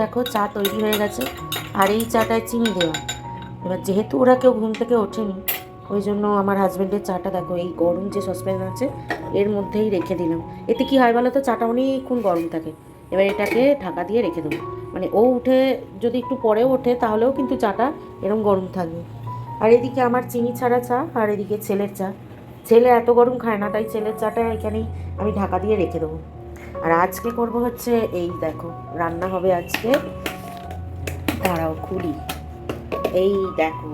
দেখো চা তৈরি হয়ে গেছে, আর এই চাটায় চিনি দেওয়া। এবার যেহেতু ওরা কেউ ঘুম থেকে ওঠেনি, ওই জন্য আমার হাজব্যান্ডের চাটা দেখো, এই গরম যে সসপ্যান আছে, এর মধ্যেই রেখে দিলাম। এতে কি হয় বলো তো চাটা অনেকক্ষণ গরম থাকে। এবার এটাকে ঢাকা দিয়ে রেখে দেবো। মানে ও উঠে, যদি একটু পরে ওঠে, তাহলেও কিন্তু চাটা এরকম গরম থাকবে। আর এদিকে আমার চিনি ছাড়া চা, আর এদিকে ছেলের চা। ছেলে এত গরম খায় না, তাই ছেলের চাটা এখানেই আমি ঢাকা দিয়ে রেখে দেবো। আর আজকে করব হচ্ছে এই দেখো, রান্না হবে আজকে। দাঁড়াও, খুলি। এই দেখো,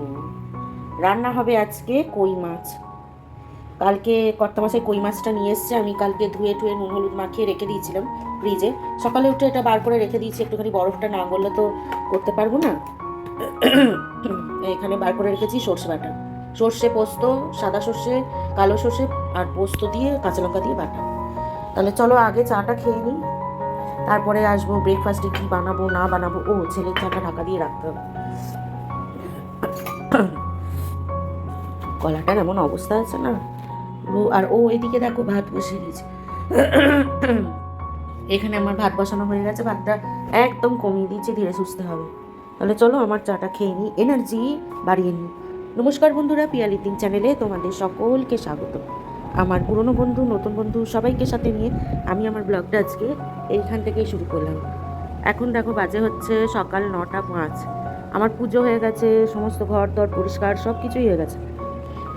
রান্না হবে আজকে কই মাছ। কালকে কর্তা মাসে কই মাছটা নিয়ে এসছে, আমি কালকে ধুয়ে টুয়ে নুন, হলুদ মাখিয়ে রেখে দিয়েছিলাম ফ্রিজে। সকালে উঠে এটা বার করে রেখে দিয়েছি, একটুখানি বরফটা না গললে তো করতে পারব না। এখানে বার করে রেখেছি সর্ষে বাটা। সর্ষে পোস্ত, সাদা সর্ষে, কালো সর্ষে আর পোস্ত দিয়ে কাঁচা লঙ্কা দিয়ে বাটা। তাহলে চলো আগে চাটা খেয়ে নিই। তারপরে আসব ব্রেকফাস্টে কী বানাবো, না বানাবো, ও ছেলের চাটা ঢাকা দিয়ে রাখতে হবে। গলাটার এমন অবস্থা আছে না? ও, আর ও এদিকে দেখো ভাত বসিয়ে দিয়েছে। এখানে আমার ভাত বসানো হয়ে গেছে, ভাতটা একদম কমিয়ে দিয়েছে, ধীরে সুস্থে হবে। তাহলে চলো আমার চাটা খেয়ে নিই এনার্জি বাড়িয়ে নিই। নমস্কার বন্ধুরা পিয়ালি তিন চ্যানেলে তোমাদের সকলকে স্বাগত। আমার পুরনো বন্ধু, নতুন বন্ধু সবাইকে সাথে নিয়ে আমি আমার ব্লগটা আজকে এইখান থেকেই শুরু করলাম। এখন দেখো বাজে হচ্ছে সকাল নটা পাঁচ। আমার পুজো হয়ে গেছে, সমস্ত ঘর দর পরিষ্কার সব কিছুই হয়ে গেছে।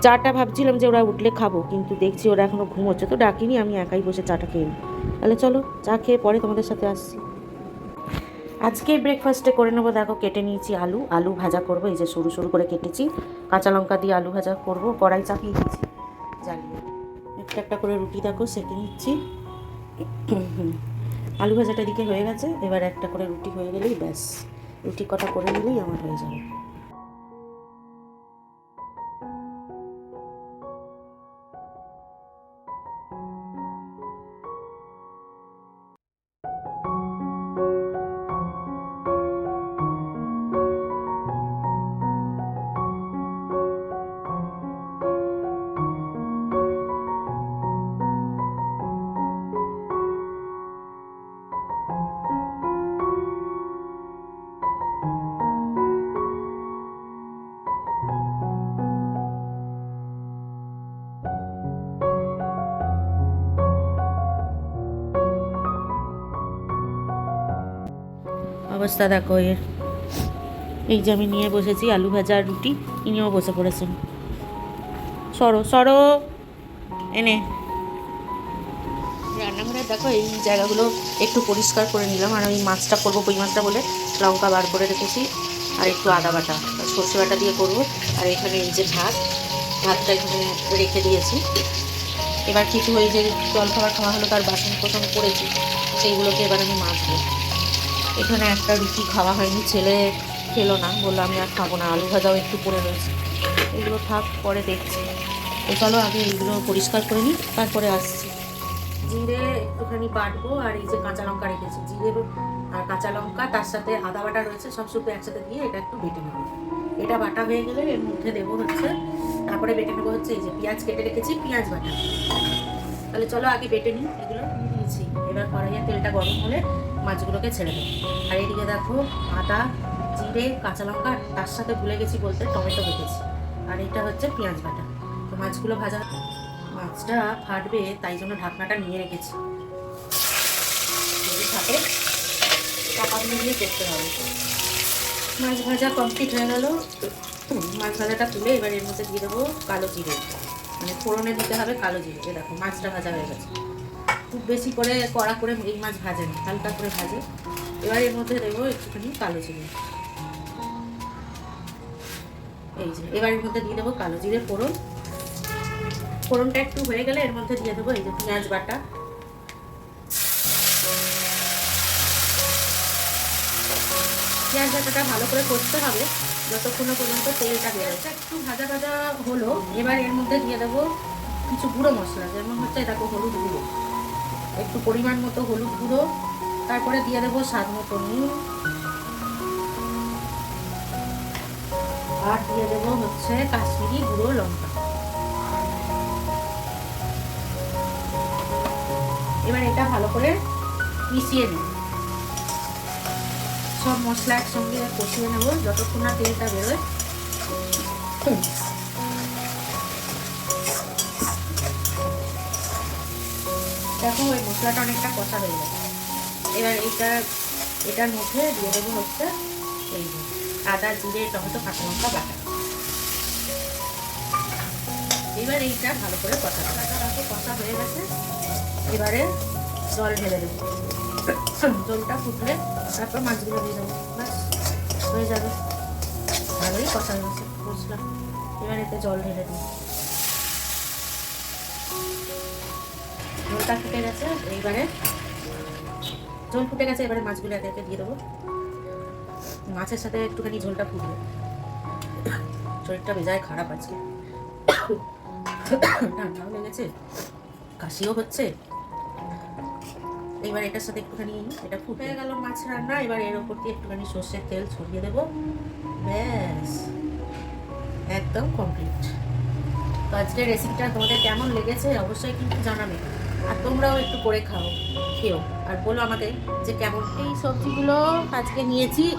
চাটা ভাবছিলাম যে ওরা উঠলে খাব, কিন্তু দেখছি ওরা এখনও ঘুমোচ্ছে, তো ডাকিনি, আমি একাই বসে চাটা খেয়ে নিই। তাহলে চলো, চা খেয়ে পরে তোমাদের সাথে আসছি। আজকে ব্রেকফাস্টে করে নেব, দেখো কেটে নিয়েছি আলু আলু ভাজা করব, এই যে সরু সরু করে কেটেছি। কাঁচা লঙ্কা দিয়ে আলু ভাজা করব, কড়াই চাপিয়ে দিয়েছি, জ্বালিয়ে একটা একটা করে রুটি দেখো, সেঁকে নিচ্ছি। আলু ভাজাটা দিকে হয়ে গেছে, এবার একটা করে রুটি হয়ে গেলেই ব্যাস। রুটি কটা করে নিলেই আমার হয়ে যাবে। অবস্থা দেখো এর। এই যে আমি নিয়ে বসেছি আলু ভাজা আর রুটি, ইনিও বসে পড়েছেন। সরো সরো। এনে। রান্নাঘরে দেখো, এই জায়গাগুলো একটু পরিষ্কার করে নিলাম। আর আমি মাছটা করব কই মাছটা বলে লঙ্কা বার করে রেখেছি। আর একটু আদা বাটা, সর্ষে বাটা দিয়ে করব। আর এখানে এই যে ভাত, ভাতটা এখানে রেখে দিয়েছি। এবার কিছু ওই যে জল খাবার খাওয়া হলো, তার বাসন কোসন করেছি সেইগুলোকে এবার আমি মাজবো। এখানে একটা রুটি খাওয়া হয়নি, ছেলে খেলো না, বলল আমি আর খাব না, আলু ভাজাও একটু পড়ে রয়েছে। এগুলো থাক, পরে দেখছি। তো চলো আগে এইগুলো পরিষ্কার করে নিই, তারপরে আসছি। জিরে একটুখানি বাটবো, আর এই যে কাঁচা লঙ্কা রেখেছি। জিরে আর কাঁচা লঙ্কা, তার সাথে আদা বাটা রয়েছে, সব শুধু একসাথে দিয়ে এটা একটু বেটে নেব। এটা বাটা হয়ে গেলে এর মধ্যে দেবো হচ্ছে, তারপরে বেটে নেব হচ্ছে এই যে পেঁয়াজ কেটে রেখেছি, পেঁয়াজ বাটা। তাহলে চলো আগে বেটে নিই এগুলো দিয়েছি এবার কড়াইয়ে তেলটা গরম হলে মাছগুলোকে ছেড়ে দেবো। আর এদিকে দেখো, আদা, জিরে, কাঁচা লঙ্কা তার সাথে ভুলে গেছি বলতে টমেটো কেটেছি আর এটা হচ্ছে পেঁয়াজ বাটা। তো মাছগুলো ভাজা মাছটা ফাটবে, তাই জন্য ঢাকনাটা নিয়ে রেখেছি। থাকে চাপা করতে হবে। মাছ ভাজা কমপ্লিট হয়ে গেল। মাছ ভাজাটা তুলে এবার এর মধ্যে দিয়ে দেবো কালো জিরে। মানে ফোড়নে দিতে হবে কালো জিরে। দেখো, মাছটা ভাজা হয়ে গেছে। খুব বেশি করে কড়া করে এই মাছ ভাজে না, হালকা করে ভাজে। এবার এর মধ্যে দেবো একটুখানি কালো জিরে। এই যে, এবার এর মধ্যে দিয়ে দেবো কালো জিরে ফোড়ন। ফোড়নটা একটু হয়ে গেলে এর মধ্যে দিয়ে দেবো এই যে পেঁয়াজ বাটা। পেঁয়াজ বাটাটা ভালো করে করতে হবে, যতক্ষণ পর্যন্ত তেলটা বেরোচ্ছে একটু ভাজা ভাজা হলো, এবার এর মধ্যে দিয়ে দেবো কিছু গুঁড়ো মশলা, যেমন হচ্ছে দেখো হলুদ গুঁড়ো। একটু পরিমাণ মতো হলুদ গুঁড়ো, তারপরে দিয়ে দেবো স্বাদ মতো নুন। আর দিয়ে দেবো হচ্ছে কাশ্মীরি গুঁড়ো লঙ্কা। এবার এটা ভালো করে মিশিয়ে নিই সব মশলা একসঙ্গে কষিয়ে নেব, যতক্ষণ না তেলটা বেরোয়। মশলাটা অনেকটা কষা হয়ে গেছে। এবার এইটা এটার মধ্যে দিয়ে দেবো হচ্ছে এই আদা, জিরে, টমেটো, কাঁচা লঙ্কা বাটা। এবার এইটা ভালো করে কষা দেবো। কষা হয়ে গেছে। এবারে জল ঢেলে দেবো। জলটা ফুটলে তারপর মাছগুলো দিয়ে দেবো। হয়ে যাবে। ভালোই কষা হয়ে গেছে বুঝলাম এবার এতে জল ঢেলে দিই জলটা ফুটে গেছে, এইবারে ঝোল ফুটে গেছে, এবারে মাছগুলো একে একে দিয়ে দেবো। মাছের সাথে একটুখানি ঝোলটা ফুটবে। শরীরটা বেজায় খারাপ আছে ঠান্ডাও লেগেছে, কাশিও হচ্ছে। এবার এটার সাথে একটুখানি, এটা ফুটে গেল মাছ রান্না, এবার এর ওপর দিয়ে একটুখানি সর্ষের তেল ছড়িয়ে দেবো। ব্যাস, একদম কমপ্লিট তো আজকের রেসিপিটা তোমাদের কেমন লেগেছে অবশ্যই কিন্তু জানাবে। আর তোমরাও একটু করে খাও, খেও। আর বলো আমাকে যে কেমন এই সবজিগুলো আজকে নিয়েছি।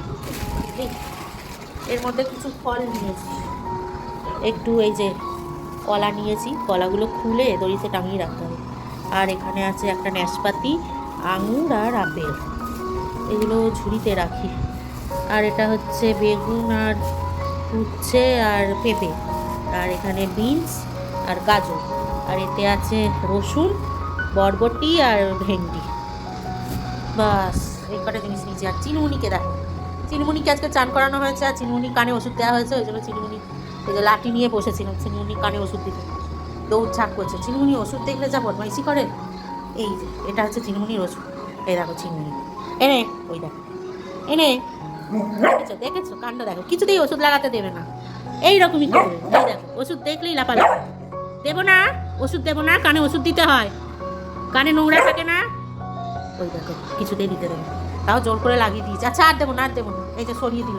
এর মধ্যে কিছু ফল নিয়েছি। একটু এই যে কলা নিয়েছি, কলাগুলো খুলে দড়িতে টাঙিয়ে রাখতে হবে। আর এখানে আছে একটা নাশপাতি আঙুর আর আপেল। এগুলো ঝুড়িতে রাখি। আর এটা হচ্ছে বেগুন আর উচ্ছে আর পেঁপে। আর এখানে বিনস আর গাজর। আর এতে আছে রসুন বরবটি আর ভেন্ডি। বাস এই কটা জিনিস নিয়েছি। আর চিনমুনিকে দেখো। চিনমুনিকে আজকে চান করানো হয়েছে আর চিনমুনি কানে ওষুধ দেওয়া হয়েছে, ওই জন্য চিনমুনি এই যে লাঠি নিয়ে বসেছিলাম চিনমুনি কানে ওষুধ দিতে। দৌড় ঝাঁক করছে। চিনমুনি ওষুধ দেখলে যা বদমাইশি করে? এই এটা হচ্ছে চিনমুনির ওষুধ। এই দেখো চিনমুনি। এনে, ওই দেখো। এনে, দেখেছ? দেখেছ? কাণ্ড দেখো। কিছুতেই ওষুধ লাগাতে দেবে না। এইরকমই দেখো, ওষুধ দেখলেই লাপালাপি দেবো না, ওষুধ দেবো না, কানে ওষুধ দিতে হয়। কানে নোংরা থাকে না? ওই দেখো, কিছুতেই দিতে দেবো তাও জোর করে লাগিয়ে দিয়েছি। আচ্ছা আর দেবো না, আর দেবো না। এই যে সরিয়ে দিল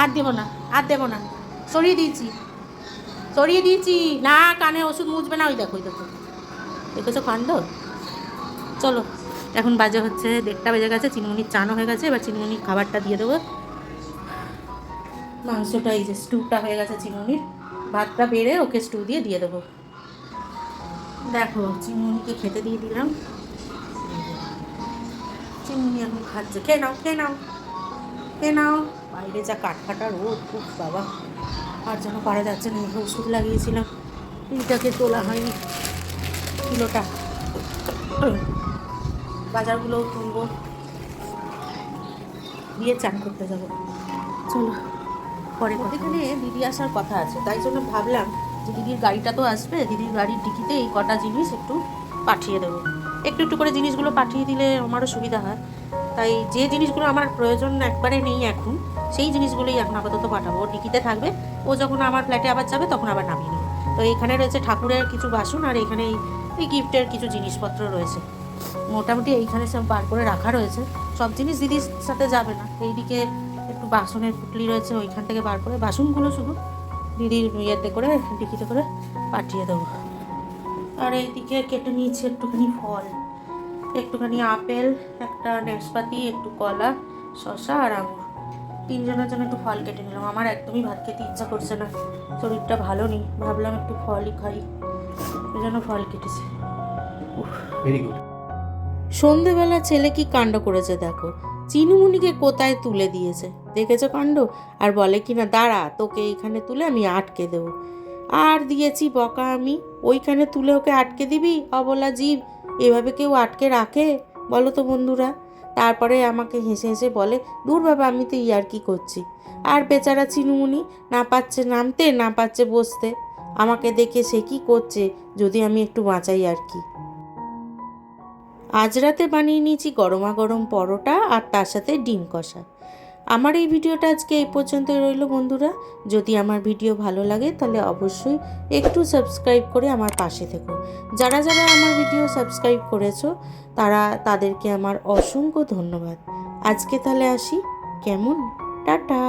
আর দেবো না, আর দেবো না। সরিয়ে দিয়েছি। সরিয়ে দিয়েছি। না, কানে ওষুধ মুছবে না। ওই দেখো ওই দেখো। দেখেছ কাণ্ড? চলো, এখন বাজে হচ্ছে দেড়টা বেজে গেছে, চিনমুনির চানো হয়ে গেছে। এবার চিনমুনির খাবারটা দিয়ে দেবো। মাংসটা এই যে স্টুটা হয়ে গেছে চিনমুনির। ভাতটা বেড়ে ওকে স্টু দিয়ে দিয়ে দেবো। দেখো চিনমুনিকে খেতে দিয়ে দিলাম। চিমনি এখন খাচ্ছে। খেয়ে নাও খেয়ে নাও খেয়ে নাও। বাইরে যা কাঠফাটা রোদ খুব বাবা। আর যেন পারা যাচ্ছে না মুখে ওষুধ লাগিয়েছিলাম। এইটাকে তোলা হয়নি। কিলোটা। বাজারগুলোও তুলবো। দিয়ে চান করতে যাব। চলো পরে এখানে দিদি আসার কথা আছে তাই জন্য ভাবলাম যে দিদির গাড়িটা তো আসবে, দিদির গাড়ির ডিকিতে এই কটা জিনিস একটু পাঠিয়ে দেবো। একটু একটু করে জিনিসগুলো পাঠিয়ে দিলে আমারও সুবিধা হয়। তাই যে জিনিসগুলো আমার প্রয়োজন একবারে নেই এখন, সেই জিনিসগুলোই এখন আপাতত পাঠাবো। ও ডিকিতে থাকবে, ও যখন আমার ফ্ল্যাটে আবার যাবে তখন আবার নামিয়ে নেবে। তো এখানে রয়েছে ঠাকুরের কিছু বাসন আর এখানে এই গিফটের কিছু জিনিসপত্র রয়েছে। মোটামুটি এইখানে সব বার করে রাখা রয়েছে। সব জিনিস দিদির সাথে যাবে না। এইদিকে একটু বাসনের পুটলি রয়েছে, ওইখান থেকে বার করে, বাসনগুলো শুধু দিদির ইয়েতে করে ডিকিতে করে পাঠিয়ে দেবো। আর এইদিকে কেটে নিয়েছি একটুখানি ফল, একটুখানি আপেল, একটা নেসপাতি, একটু কলা, শসা আর আঙুর। তিনজনের জন্য একটু ফল কেটে নিলাম। আমার একদমই ভাত খেতে ইচ্ছা করছে না, শরীরটা ভালো নেই। ভাবলাম একটু ফলই খাই ওই জন্য ফল কেটেছি। ভেরি গুড সন্ধেবেলা ছেলে কি কাণ্ড করেছে দেখো? চিনুমুনিকে কোথায় তুলে দিয়েছে? দেখেছ কাণ্ড? আর বলে কি, না, দাঁড়া, তোকে এইখানে তুলে আমি আটকে দেবো। আর দিয়েছি বকা আমি। ওইখানে তুলে ওকে আটকে দিবি? অবলা জীব, এভাবে কেউ আটকে রাখে? বলো তো বন্ধুরা। তারপরে আমাকে হেসে হেসে বলে, দূর বাবা, আমি তো ইয়ার কি করছি? আর বেচারা চিনুমুনি না পাচ্ছে নামতে, না পাচ্ছে বসতে। আমাকে দেখে সে কি করছে, যদি আমি একটু বাঁচাই আর কি। আজ রাতে বানিয়ে নিয়েছি গরমা গরম পরোটা আর তার সাথে ডিম কষা। আমার এই ভিডিওটা আজকে এই পর্যন্ত রইল বন্ধুরা। যদি আমার ভিডিও ভালো লাগে তাহলে অবশ্যই একটু সাবস্ক্রাইব করে আমার পাশে থেকো। যারা যারা আমার ভিডিও সাবস্ক্রাইব করেছ, তারা তাদেরকে আমার অসংখ্য ধন্যবাদ। আজকে তাহলে আসি। কেমন? টাটা!